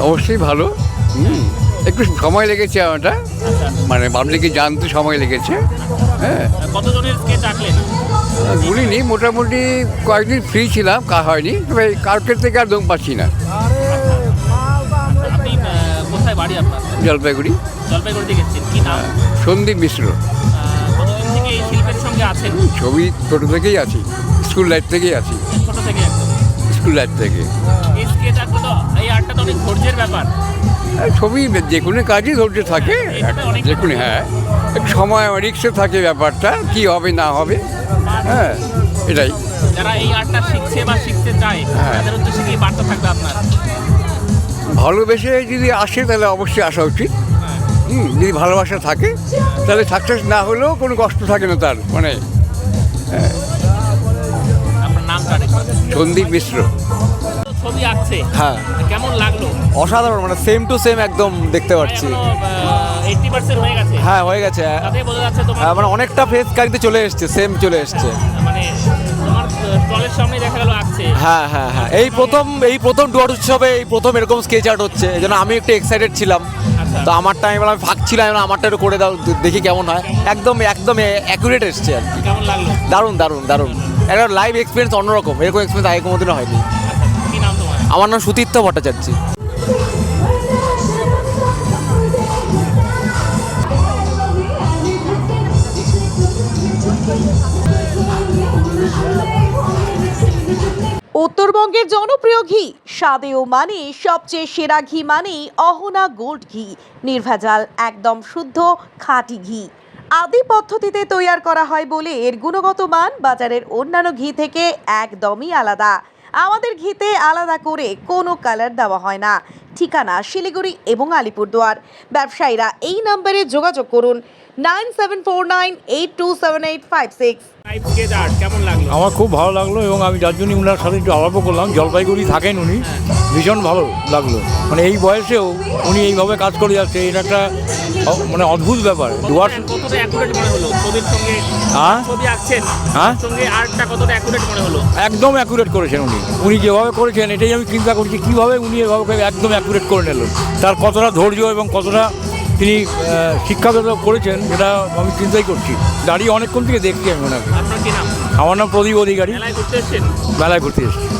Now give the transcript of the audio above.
অবশ্যই ভালো। হুম একটু সময় লেগেছে আমারটা। মানে পাবলিকে জানতে সময় লেগেছে। হ্যাঁ। কতজনের স্কেচ আঁকলেন? বলিনি মোটামুটি কয়েকদিন ফ্রি ছিলাম কা হয়নি। তবে কালকের থেকে আর দম পাচ্ছি না। জলপাইগুড়ি। সন্দীপ মিশ্র। এই ছবি ছোটো থেকেই আছি স্কুল লাইফ থেকেই আছি। স্কুল লাইফ থেকে। আর ছবি যে কোনো কাজই ধৈর্য থাকে। যে কোনো হ্যাঁ। একটু সময় রিক্সে থাকে ব্যাপারটা কি হবে না হবে। হ্যাঁ এটাই। যারা এই আর্টটা শিখছে বা শিখতে চায় হ্যাঁ। তাদের উদ্দেশ্যে কি বার্তা থাকবে আপনার? ভালোবেসে যদি আসে তাহলে অবশ্যই আসা উচিত। হ্যাঁ। হুম যদি ভালোবাসা থাকে তাহলে সাকসেস না হলেও কোনো কষ্ট থাকে না তার মানে আরেকবার। সন্দীপ মিশ্র। ছবি আঁকছে হ্যাঁ। কেমন লাগল? অসাধারণ মানে সেম টু সেম একদম দেখতে পাচ্ছি। এইটটি হয়ে গেছে? হ্যাঁ হয়ে গেছে। মানে অনেকটা ফেস কারিতে চলে এসছে সেম চলে এসছে। মানে সামনে দেখা গেল আঁকছে হ্যাঁ হ্যাঁ হ্যাঁ। এই প্রথম এই প্রথম ডুয়ার উৎসবে এই প্রথম এরকম স্কেচ আর্ট হচ্ছে। এই জন্য আমি একটু এক্সাইটেড ছিলাম। আচ্ছা। তো আমার টাইম আমি ভাবছিলাম এবার আমারটা একটু করে দাও দেখি কেমন হয়। একদম একদম অ্যাকুরেট এসছে আর কি। কেমন লাগল? দারুণ দারুণ দারুণ। একটা লাইভ এক্সপিরিয়েন্স অন্যরকম। এরকম এক্সপিরিয়েন্স আগে কোনোদিনও হয়নি। আমার নাম সুতীর্থ ভট্টাচার্য। উত্তরবঙ্গের জনপ্রিয় ঘি, স্বাদে ও মানে সবচেয়ে সেরা ঘি মানে অহনা গোল্ড ঘি। নির্ভেজাল, একদম শুদ্ধ, খাঁটি ঘি। আদি পদ্ধতিতে তৈয়ার করা হয় বলে এর গুণগত মান বাজারের অন্যান্য ঘি থেকে একদমই আলাদা। আমাদের ঘিতে আলাদা করে কোনো কালার দেওয়া হয় না। ঠিকানা শিলিগুড়ি এবং আলিপুরদুয়ার। ব্যবসায়ীরা এই নম্বরে যোগাযোগ করুন nine seven four nine eight two seven eight five six. কেমন লাগল আমার খুব ভালো লাগল এবং আমি যার জন্য ওনার সাথে একটু আলাপ করলাম। জলপাইগুড়ি থাকেন উনি। ভীষণ ভালো লাগল। মানে এই বয়সেও উনি এইভাবে কাজ করে যাচ্ছে এটা একটা মানে অদ্ভুত ব্যাপার। মনে সঙ্গে হ্যাঁ? হ্যাঁ? মনে একদম অ্যাকুরেট করেছেন উনি। উনি যেভাবে করেছেন এটাই আমি চিন্তা করছি কীভাবে উনি এভাবে একদম অ্যাকুরেট করে নিলেন। তার কতটা ধৈর্য এবং কতটা তিনি শিক্ষাগত করেছেন সেটা আমি চিন্তাই করছি। দাঁড়িয়ে অনেকক্ষণ থেকে দেখছি আমি ওনাকে। আমার নাম প্রদীপ অধিকারী। মেলায় ঘুরতে এসেছি।